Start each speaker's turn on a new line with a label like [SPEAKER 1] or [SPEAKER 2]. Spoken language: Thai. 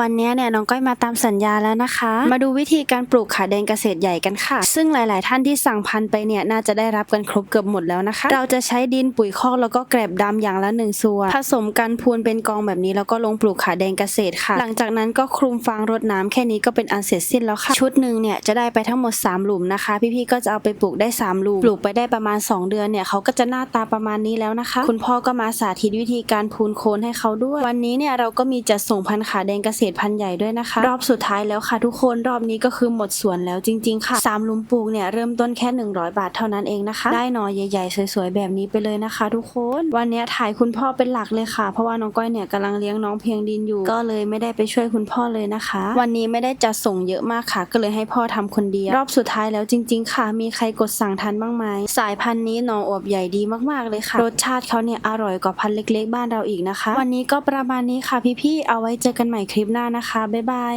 [SPEAKER 1] วันนี้เนี่ยน้องก้อยมาตามสัญญาแล้วนะคะ มาดูวิธีการปลูกขาแดงเกษตรใหญ่กันค่ะ ซึ่งหลาย ๆ ท่านที่สั่งพันธุ์ไปเนี่ยน่าจะได้รับกันครบเกือบหมดแล้วนะคะ เราจะใช้ดินปุ๋ยคอกแล้วก็แกลบดำอย่างละหนึ่งส่วนผสมกันพูนเป็นกองแบบนี้แล้วก็ลงปลูกขาแดงเกษตรค่ะ หลังจากนั้นก็คลุมฟางรดน้ำแค่นี้ก็เป็นอันเสร็จสิ้นแล้วค่ะ ชุดหนึ่งเนี่ยจะได้ไปทั้งหมด 3 หลุมนะคะ พี่ ๆ ก็จะเอาไปปลูกได้ 3 หลุมปลูกไปได้ประมาณ 2 เดือนเนี่ยเขาก็จะหน้าตาประมาณนี้แล้วนะคะ คุณพ่อก็มาสาธิตวิธีการพูนโคนให้เขาด้วย วันนี้เนี่ยเราก็มีจัดส่งพันธุ์ขาแดงเกษตรพันธุ์ใหญ่ด้วยนะคะ รอบสุดท้ายแล้วค่ะทุกคนรอบนี้ก็คือหมดสวนแล้วจริง ๆ ค่ะสามลุมปลูกเนี่ยเริ่มต้นแค่ 100 บาทเท่านั้นเองนะคะ ได้หน่อใหญ่ ๆ สวยๆ แบบนี้ไปเลยนะคะ ทุกคนวันนี้ถ่ายคุณพ่อเป็นหลักเลยค่ะ เพราะว่าน้องก้อยเนี่ยกำลังเลี้ยงน้องเพียงดินอยู่ ก็เลยไม่ได้ไปช่วยคุณพ่อเลยนะคะ วันนี้ไม่ได้จัดส่งเยอะมากค่ะ ก็เลยให้พ่อทำคนเดียว รอบสุดท้ายแล้วจริง ๆ ค่ะ มีใครกดสั่งทันบ้างไหมสายพันธุ์นี้หน่ออวบใหญ่ดีมากๆเลยค่ะรสชาติเขาเนี่ยอร่อยกว่าพันธุ์เล็ก ๆ บ้านเราอีกนะคะ วันนี้ก็ประมาณนี้ค่ะพี่ๆเอาไว้เจอกันใหม่คลิปหน้านะคะ บ๊ายบาย